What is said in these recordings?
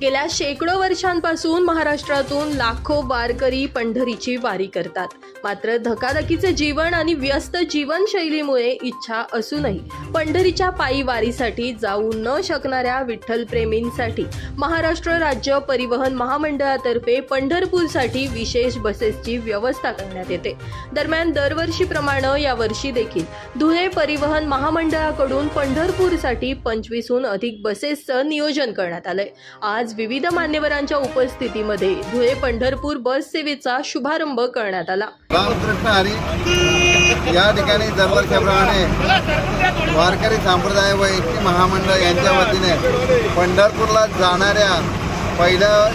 गेल्या शेकडो वर्षांपासून महाराष्ट्रातून लाखो वारकरी पंढरीची वारी करतात. मात्र धकाधकीचे जीवन आणि व्यस्त जीवनशैलीमुळे इच्छा असूनही पंढरीच्या पायी वारीसाठी जाऊ न शकणाऱ्या विठ्ठलप्रेमींसाठी महाराष्ट्र राज्य परिवहन महामंडळातर्फे पंढरपूरसाठी विशेष बसेसची व्यवस्था करण्यात येते. दरम्यान दरवर्षीप्रमाणे यावर्षी देखील धुळे परिवहन महामंडळाकडून पंढरपूरसाठी पंचवीसहून अधिक बसेसचं नियोजन करण्यात आलंय. आज विविध मान्यवरांच्या उपस्थितीमध्ये धुळे पंढरपूर बस सेवेचा शुभारंभ करण्यात आला. या ठिकाणी दरवर्षाप्रमाणे वारकरी संप्रदाय व एकटी महामंडळ यांच्या वतीने पंढरपूरला जाणाऱ्या पहिलं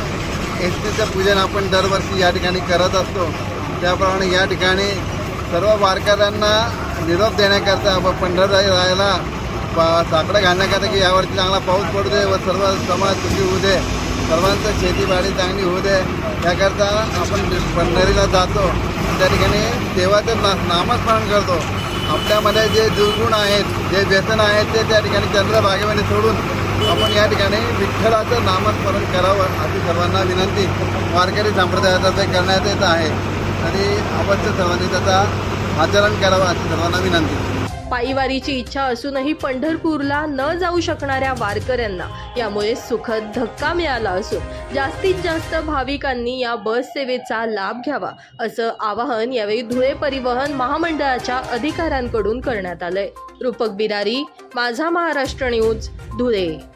एस टीचं पूजन आपण दरवर्षी या ठिकाणी करत असतो. त्याप्रमाणे या ठिकाणी सर्व वारकऱ्यांना निरोप देण्याकरता व राहायला राहायला साकडं घालण्याकरता की यावरती चांगला पाऊस पडू दे व सर्व समाज सुखी होऊ दे. सर्वांचं शेतीबाडी चांगली होऊ दे. याकरता आपण पंढरीला जातो. त्या ठिकाणी देवाचं ना नामस्मरण करतो. आपल्यामध्ये जे दुर्गुण आहेत जे व्यसन आहेत ते त्या ठिकाणी चंद्रभागेमध्ये सोडून आपण या ठिकाणी विठ्ठलाचं नामस्मरण करावं अशी सर्वांना विनंती. वारकरी संप्रदायातर्फे करण्यात येत आहे. आणि अवश्य सर्वांनी त्याचा आचरण करावं अशी सर्वांना विनंती. पायीवारीची इच्छा असूनही पंढरपूरला न जाऊ शकणाऱ्या वारकऱ्यांना यामुळे सुखद धक्का मिळाला असून जास्तीत जास्त भाविकांनी या बस सेवेचा लाभ घ्यावा असं आवाहन यावेळी धुळे परिवहन महामंडळाच्या अधिकाऱ्यांकडून करण्यात आलंय. रूपक बिरारी माझा महाराष्ट्र न्यूज धुळे.